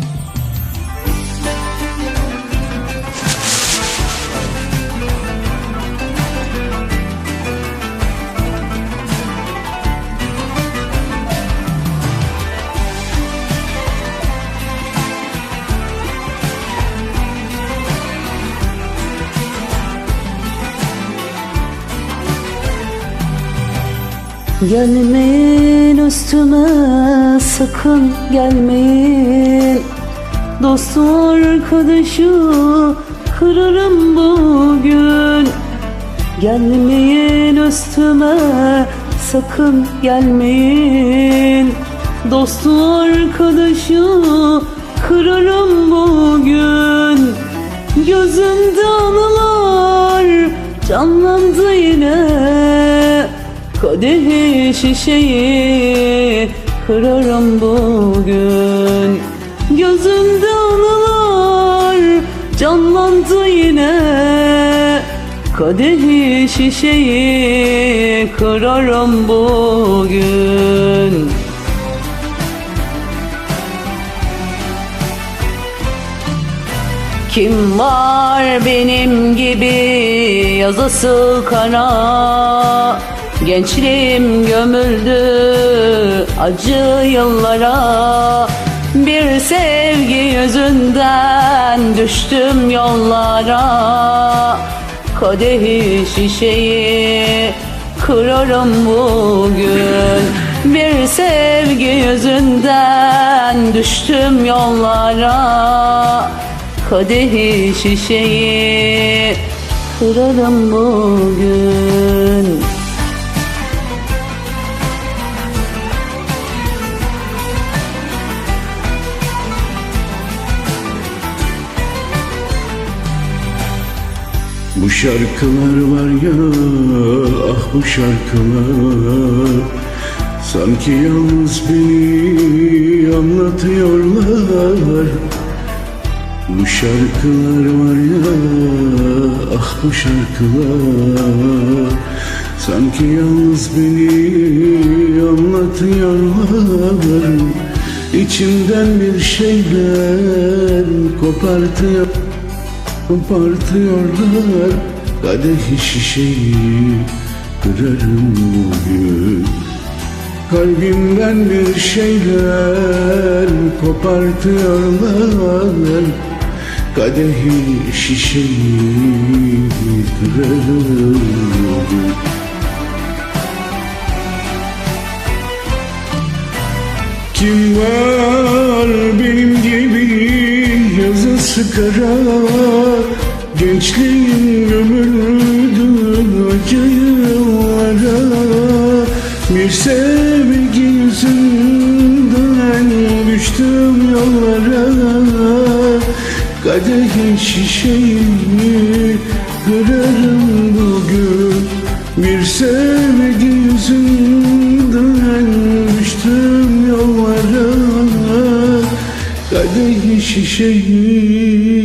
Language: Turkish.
Bye. Gelmeyin üstüme sakın gelmeyin. Dostu arkadaşı kırarım bugün. Gelmeyin üstüme sakın gelmeyin. Dostu arkadaşı kırarım bugün. Gözümde anılar yine Kadehi şişeyi kırarım bugün. Gözümde anılar canlandı yine. Kadehi şişeyi kırarım bugün. Kim var benim gibi yazısı kara Gençliğim gömüldü acı yıllara. Bir sevgi yüzünden düştüm yollara. Kadehi şişeyi kırarım bugün. Bir sevgi yüzünden düştüm yollara. Kadehi şişeyi kırarım bugün Bu şarkılar var ya ah bu şarkılar. Sanki yalnız beni anlatıyorlar. Bu şarkılar var ya ah bu şarkılar. Sanki yalnız beni anlatıyorlar. İçimden bir şeyler kopartıyor Kopartıyorlar kadehi şişeyi Kırarım bugün. Kalbimden bir şeyler kopartıyorlar. Kadehi şişeyi kırarım bugün yazısı kara Gençliğin gömüldü yıllara Bir sevgi yüzünden düştüm yollara. Kadehi şişeyi kırarım Kadehi şişeyi